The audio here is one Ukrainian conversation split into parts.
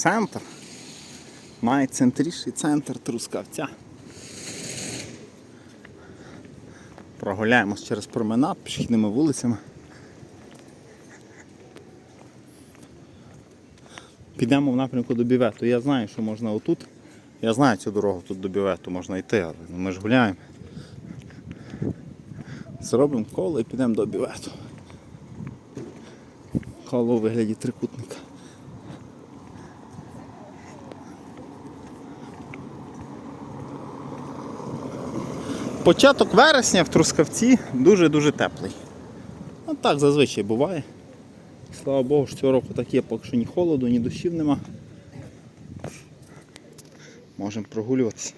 центр. Найцентріший центр Трускавця. Прогуляємось через променад пішохідними вулицями. Підемо в напрямку до бівету. Я знаю, що можна отут. Я знаю цю дорогу тут до бівету можна йти, але ну, ми ж гуляємо. Зробимо коло і підемо до бівету. Коло у вигляді трикутника. Початок вересня в Трускавці дуже-дуже теплий. Ну так зазвичай буває. Слава Богу, що цього року так є, поки що ні холоду, ні дощів нема. Можемо прогулюватися,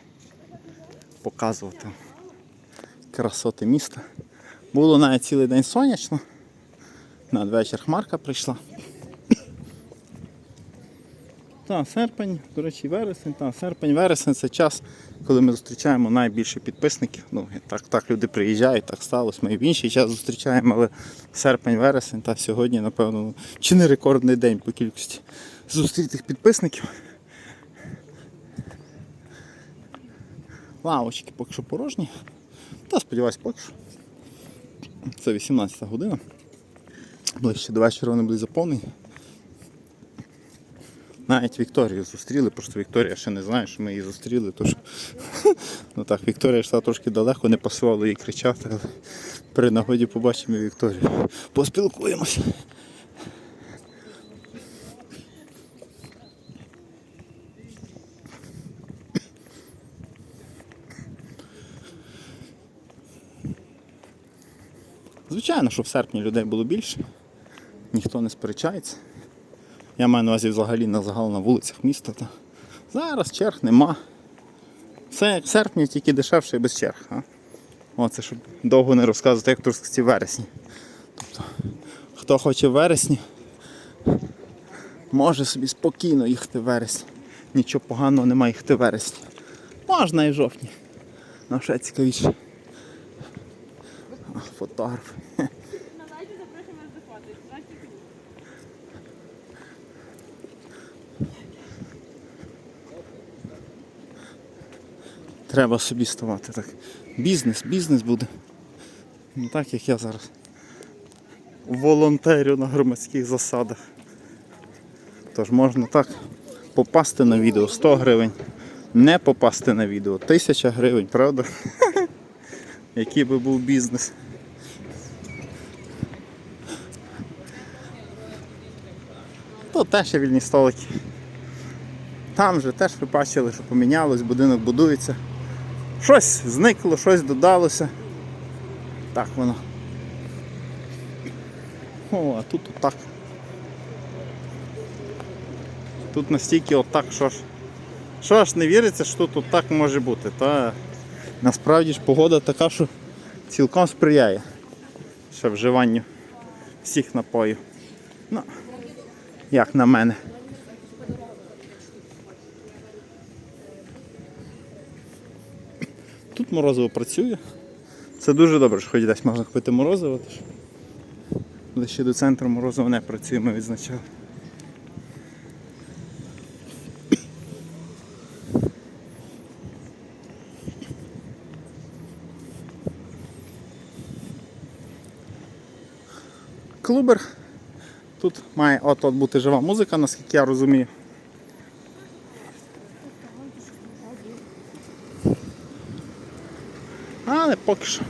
показувати красоти міста. Було навіть цілий день сонячно. Надвечір хмарка прийшла. Та, серпень, до речі, вересень, та, серпень, вересень це час, коли ми зустрічаємо найбільше підписників. Ну, так, так люди приїжджають, так сталося. Ми і в інший час зустрічаємо, але серпень, вересень, та сьогодні, напевно, чи не рекордний день по кількості зустрітих підписників. Лавочки поки що порожні. Та сподіваюсь, поки що. Це 18 година. Ближче до вечора вони будуть заповнені. Навіть Вікторію зустріли, просто Вікторія ще не знає, що ми її зустріли. Тож, ну так, Вікторія йшла трошки далеко, не пасувало їй кричати, але при нагоді побачимо Вікторію. Поспілкуємося. Звичайно, що в серпні людей було більше, ніхто не сперечається. Я маю на увазі взагалі на загал на вулицях міста. Та зараз черг нема. Все в серпні, тільки дешевше і без черг. А? Оце щоб довго не розказувати, як в вересні. Тобто, хто хоче вересні, може собі спокійно їхати вересні. Нічого поганого немає їхати вересні. Можна і в жовтні. Ну ще цікавіше. А, Фотограф. Треба собі ставати так. Бізнес, бізнес буде. Не так як я зараз. Волонтерю на громадських засадах. Тож можна так попасти на відео 100 гривень, не попасти на відео 1000 гривень, правда? Який би був бізнес. То теж є вільні столики. Там же теж ви бачили, що помінялось, будинок будується. Щось зникло, щось додалося. Так воно. О, а тут отак. Тут настільки отак, що ж. Що ж не віриться, що тут отак може бути. Та насправді ж погода така, що цілком сприяє ще вживанню всіх напоїв. Ну, як на мене. Морозиво працює. Це дуже добре, що хоч десь можна купити морозиво. Тож ближче до центру морозиво не працює, ми відзначали. Клубер. Тут має от-от бути жива музика, наскільки я розумію. Але поки що.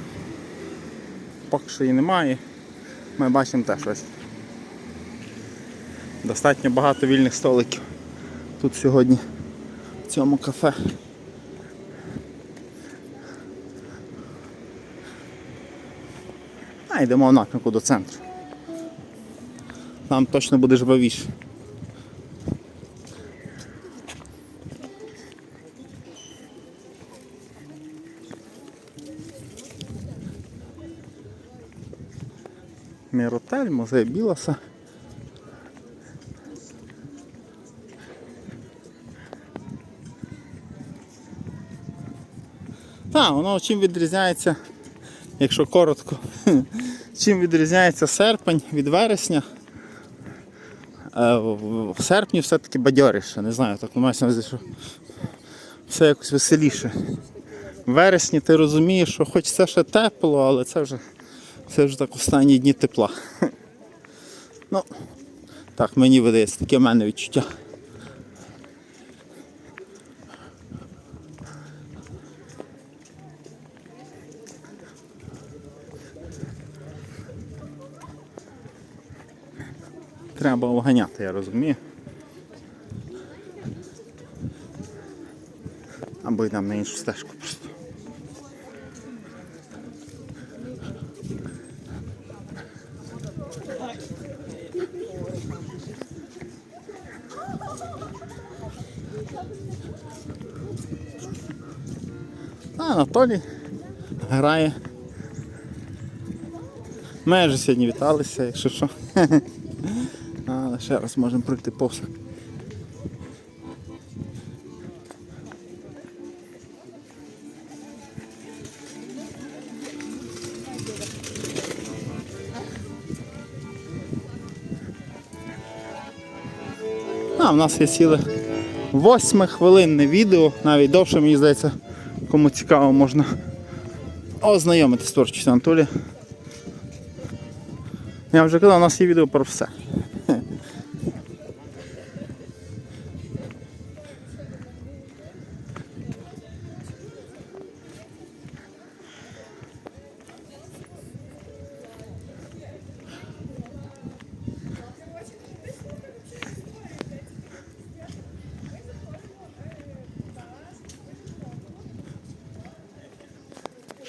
Поки що її немає. Ми бачимо теж ось. Достатньо багато вільних столиків. Тут сьогодні в цьому кафе. А йдемо в напрямку до центру. Там точно буде жвавіше. Міротель, музей Білоса. Так, воно чим відрізняється, якщо коротко, чим відрізняється серпень від вересня. Е, в серпні все-таки бадьоріше, не знаю, так мається на що все якось веселіше. В вересні ти розумієш, що хоч це ще тепло, але це вже, це вже так останні дні тепла. Ну, так, мені видається, таке в мене відчуття. Треба обганяти, я розумію. Або йдемо на іншу стежку просто. А Анатолій грає. Ми вже сьогодні віталися, якщо що. Але ще раз можемо пройти повз. А, в нас є ціле восьмихвилинне відео, навіть довше, мені здається, кому цікаво, можна ознайомитися з творчістю Анатолія. Я вже казав, у нас є відео про все.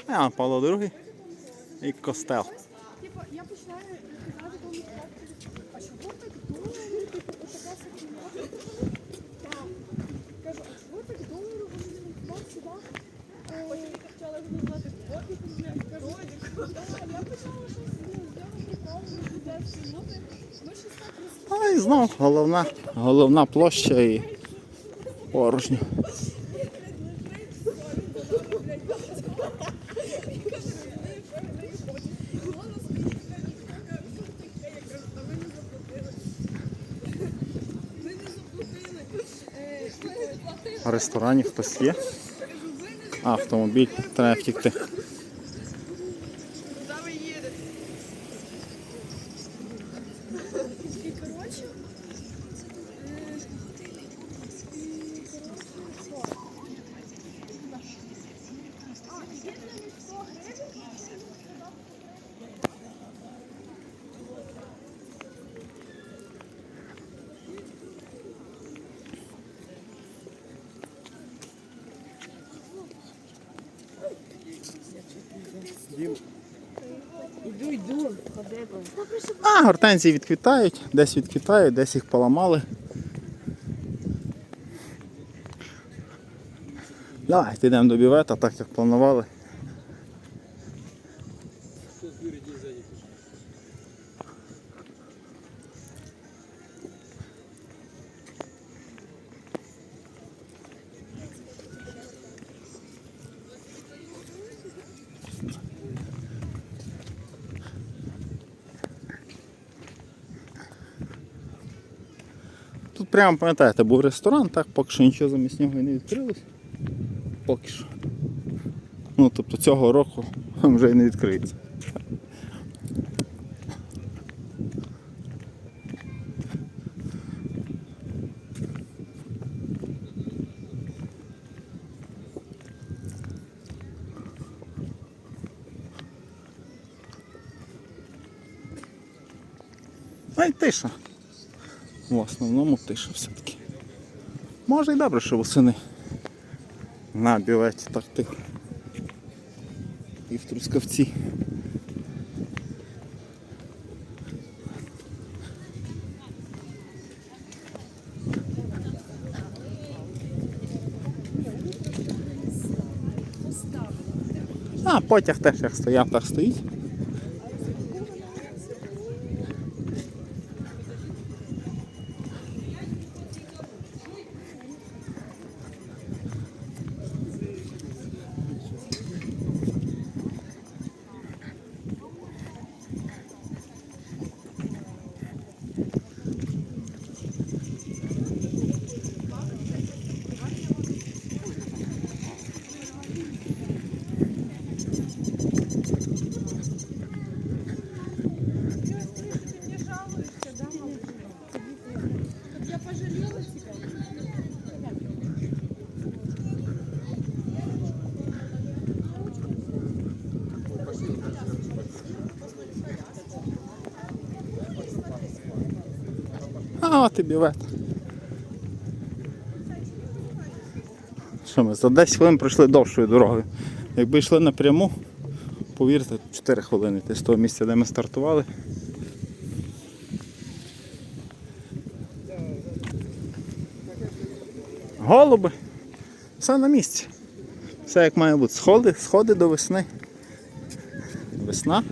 А, Павло II і костел. Я починаю казати а чого так дорого? Типу, отака сакіна. Кажу, а чого так дорого? Вам сюди? Потім я і знов головна, головна площа і порожньо. Ресторані хтось є. Автомобіль, треба втікти. І, Іду, йду, ходи. А, гортензії відквітають, десь відквітають, десь їх поламали. Давайте йдемо до бівета, так як планували. Тут прямо пам'ятаєте, був ресторан, так, поки що нічого замість нього і не відкрилось. Поки що. Ну, тобто цього року вже і не відкриється. А й тиша. В основному тиша все-таки. Може і добре, що восени на бюветі так тихо. І в трускавці. А, потяг теж як стояв, так стоїть. На тобі вет. Що ми за 10 хвилин пройшли довшою дорогою. Якби йшли напряму, повірте, 4 хвилини з того місця, де ми стартували. Голуби. Все на місці. Все як має бути. Сходи, сходи до весни. Весна,